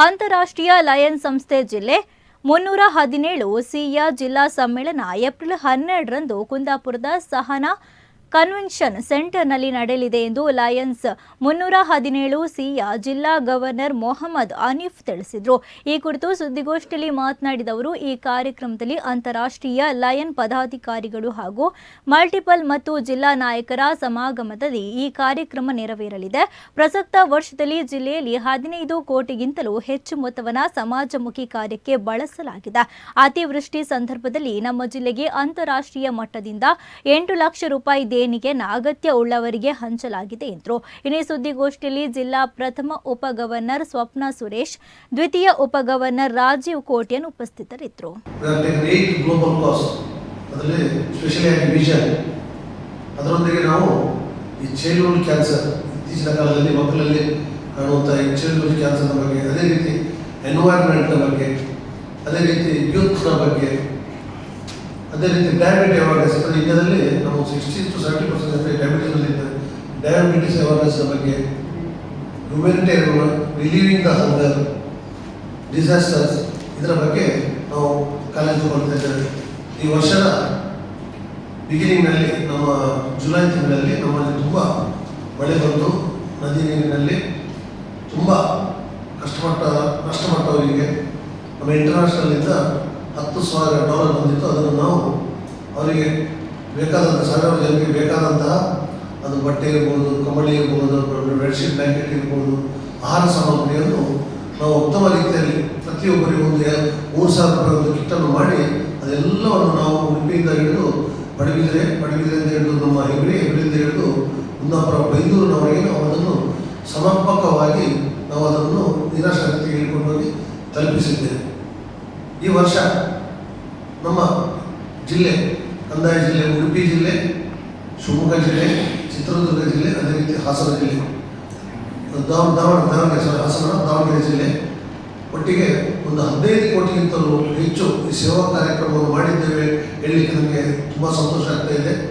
ಅಂತಾರಾಷ್ಟ್ರೀಯ ಲಯನ್ ಸಂಸ್ಥೆ ಜಿಲ್ಲೆ ಮುನ್ನೂರ ಹದಿನೇಳು ಸಿಯ ಜಿಲ್ಲಾ ಸಮ್ಮೇಳನ ಏಪ್ರಿಲ್ ಹನ್ನೆರಡರಂದು ಕುಂದಾಪುರದ ಸಹನಾ ಕನ್ವೆನ್ಷನ್ ಸೆಂಟರ್ನಲ್ಲಿ ನಡೆಯಲಿದೆ ಎಂದು ಲಯನ್ಸ್ ಮುನ್ನೂರ ಹದಿನೇಳು ಸಿಯ ಜಿಲ್ಲಾ ಗವರ್ನರ್ ಮೊಹಮ್ಮದ್ ಅನೀಫ್ ತಿಳಿಸಿದರು. ಈ ಕುರಿತು ಸುದ್ದಿಗೋಷ್ಠಿಯಲ್ಲಿ ಮಾತನಾಡಿದ ಅವರು, ಈ ಕಾರ್ಯಕ್ರಮದಲ್ಲಿ ಅಂತಾರಾಷ್ಟ್ರೀಯ ಲಯನ್ ಪದಾಧಿಕಾರಿಗಳು ಹಾಗೂ ಮಲ್ಟಿಪಲ್ ಮತ್ತು ಜಿಲ್ಲಾ ನಾಯಕರ ಸಮಾಗಮದಲ್ಲಿ ಈ ಕಾರ್ಯಕ್ರಮ ನೆರವೇರಲಿದೆ. ಪ್ರಸಕ್ತ ವರ್ಷದಲ್ಲಿ ಜಿಲ್ಲೆಯಲ್ಲಿ ಹದಿನೈದು ಕೋಟಿಗಿಂತಲೂ ಹೆಚ್ಚು ಮೊತ್ತವನ್ನು ಸಮಾಜಮುಖಿ ಕಾರ್ಯಕ್ಕೆ ಬಳಸಲಾಗಿದೆ. ಅತಿವೃಷ್ಟಿ ಸಂದರ್ಭದಲ್ಲಿ ನಮ್ಮ ಜಿಲ್ಲೆಗೆ ಅಂತಾರಾಷ್ಟ್ರೀಯ ಮಟ್ಟದಿಂದ ಎಂಟು ಲಕ್ಷ ರೂಪಾಯಿ ದೇಣಿಗೆಯನ್ನು ಅಗತ್ಯ ಉಳ್ಳವರಿಗೆ ಹಂಚಲಾಗಿದೆ ಎಂದರು. ಇನ್ನೇ ಸುದ್ದಿಗೋಷ್ಠಿಯಲ್ಲಿ ಜಿಲ್ಲಾ ಪ್ರಥಮ ಉಪ ಗವರ್ನರ್ ಸ್ವಪ್ನ ಸುರೇಶ್, ದ್ವಿತೀಯ ಉಪ ಗವರ್ನರ್ ರಾಜೀವ್ ಕೋಟ್ಯನ್ ಉಪಸ್ಥಿತರಿದ್ದರು. ಅದರೊಂದಿಗೆ ನಾವು ಈ ಚೈಲ್ಡ್ಹುಡ್ ಕ್ಯಾನ್ಸರ್ ಇತ್ತೀಚಿನ ಕಾಲದಲ್ಲಿ ಮಕ್ಕಳಲ್ಲಿ ಕಾಣುವಂಥ ಈ ಚೈಲ್ಡ್ಹುಡ್ ಕ್ಯಾನ್ಸರ್ನ ಬಗ್ಗೆ, ಅದೇ ರೀತಿ ಎನ್ವೈರ್ಮೆಂಟ್ನ ಬಗ್ಗೆ, ಅದೇ ರೀತಿ ಯೂತ್ನ ಬಗ್ಗೆ, ಅದೇ ರೀತಿ ಡಯಾಬಿಟಿಸ್ ಅವೇರ್ನೆಸ್ ಡಯಾಬಿಟಿಸ್ ಸಭೆಗೆ ಬಗ್ಗೆ humanitarian relieving the hunger disasters ಇದರ ಬಗ್ಗೆ ನಾವು ಕಾಲೇಜು ಕೊಡ್ತಾ ಈ ವರ್ಷದ ಬಿಗಿನಿಂಗ್ನಲ್ಲಿ ನಮ್ಮ ಜುಲೈ ತಿಂಗಳಲ್ಲಿ ನಮ್ಮಲ್ಲಿ ತುಂಬ ಮಳೆ ಬಂದು ನದಿ ನೀರಿನಲ್ಲಿ ತುಂಬ ಕಷ್ಟಪಟ್ಟ, ಕಷ್ಟಪಟ್ಟವರಿಗೆ ನಮ್ಮ ಇಂಟರ್ನ್ಯಾಷನಲ್ಲಿಂದ ಹತ್ತು ಸಾವಿರ ಡಾಲರ್ ಬಂದಿತ್ತು. ಅದನ್ನು ನಾವು ಅವರಿಗೆ ಬೇಕಾದಂಥ ಸಾವಿರಾರು ಜನರಿಗೆ ಬೇಕಾದಂತಹ ಅದು ಬಟ್ಟೆ ಇರ್ಬೋದು ಕಂಬಳಿ ಇರ್ಬೋದು ಬೆಡ್ಶೀಟ್ ಬ್ಲ್ಯಾಂಕೆಟ್ ಇರ್ಬೋದು, ಆಹಾರ ಸಾಮಗ್ರಿಯನ್ನು ನಾವು ಉತ್ತಮ ರೀತಿಯಲ್ಲಿ ಪ್ರತಿಯೊಬ್ಬರಿಗೂ ಒಂದು ಮೂರು ಸಾವಿರ ರೂಪಾಯಿ ಒಂದು ಕಿಟ್ಟನ್ನು ಮಾಡಿ ಅದೆಲ್ಲವನ್ನು ನಾವು ಉಡುಪಿಯಿಂದ ಹಿಡಿದು ಪಡುಬಿದ್ರೆ ಪಡುಬಿದ್ರೆಯಿಂದ ಹಿಡಿದು ನಮ್ಮ ಹೆಗಡಿ ಹೆಗಡಿಯಿಂದ ಹಿಡಿದು ಕುಂದಾಪುರ ಬೈಂದೂರಿನವರೆಗೆ ನಾವು ಅದನ್ನು ಸಮರ್ಪಕವಾಗಿ ನಾವು ಅದನ್ನು ನಿರಾಶಕ್ತಿ ಹಿಡ್ಕೊಂಡು ಹೋಗಿ ತಲುಪಿಸಿದ್ದೇವೆ. ಈ ವರ್ಷ ನಮ್ಮ ಜಿಲ್ಲೆ, ಕಂದಾಯ ಜಿಲ್ಲೆ, ಉಡುಪಿ ಜಿಲ್ಲೆ, ಶಿವಮೊಗ್ಗ ಜಿಲ್ಲೆ ಚಿತ್ರದುರ್ಗ ಜಿಲ್ಲೆ, ಅದೇ ರೀತಿ ಹಾಸನ ಜಿಲ್ಲೆ. ದಾವ, ದಾವಣ, ದಾವಣಗೆರೆ ಹಾಸನ, ದಾವಣಗೆರೆ ಜಿಲ್ಲೆ. ಒಟ್ಟಿಗೆ ಒಂದು ಹದಿನೈದು ಕೋಟಿಗಿಂತಲೂ ಹೆಚ್ಚು ಸೇವಾ ಕಾರ್ಯಕ್ರಮವನ್ನು ಮಾಡಿದ್ದೇವೆ. ಹೇಳಲಿಕ್ಕೆ ನಮಗೆ ತುಂಬ ಸಂತೋಷ ಆಗ್ತಾ ಇದೆ.